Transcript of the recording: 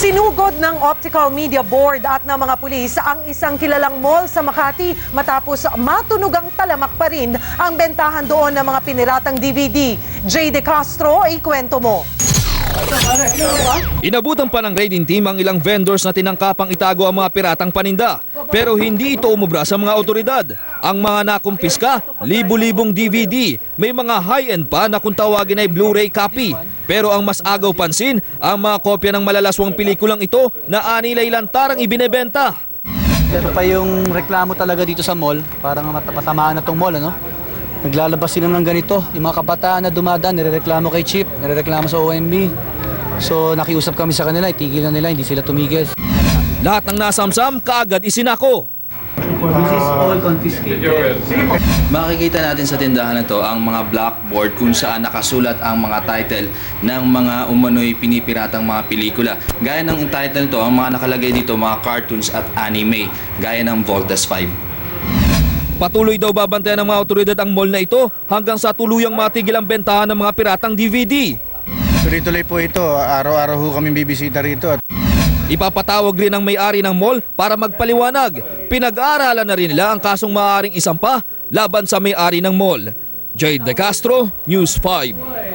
Sinugod ng Optical Media Board at ng mga pulis ang isang kilalang mall sa Makati matapos matunog ang talamak pa rin ang bentahan doon ng mga piniratang DVD. Jay De Castro, ikwento mo. Inabutan pa ng raiding team ang ilang vendors na tinangkapang itago ang mga piratang paninda. Pero hindi ito umubra sa mga otoridad. Ang mga nakumpiska, libu-libong DVD. May mga high-end pa na kung tawagin ay Blu-ray copy. Pero ang mas agaw pansin, ang mga kopya ng malalaswang pelikulang ito na anilay lantarang ibinebenta. Ito pa yung reklamo talaga dito sa mall. Parang mat- matamaan na tong mall, ano? Naglalabas sila ng ganito. Yung mga kabataan na dumadaan, nirereklamo kay Chip, nirereklamo sa OMB. So nakiusap kami sa kanila, itigil na nila, hindi sila tumigil. Lahat ng nasamsam, kaagad isinako. This is all confiscated. Makikita natin sa tindahan na to ang mga blackboard kung saan nakasulat ang mga title ng mga umano'y pinipiratang mga pelikula. Gaya ng title nito, ang mga nakalagay dito, mga cartoons at anime, gaya ng Voltes 5. Patuloy daw babantayan ng mga otoridad ang mall na ito hanggang sa tuluyang matigil ang bentahan ng mga piratang DVD. Tuloy-tuloy po ito. Araw-araw ho kami bibisita rito. At Ipapatawag rin ng may-ari ng mall para magpaliwanag. Pinag-aaralan na rin nila ang kasong maaaring isampa laban sa may-ari ng mall. Jade De Castro, News 5.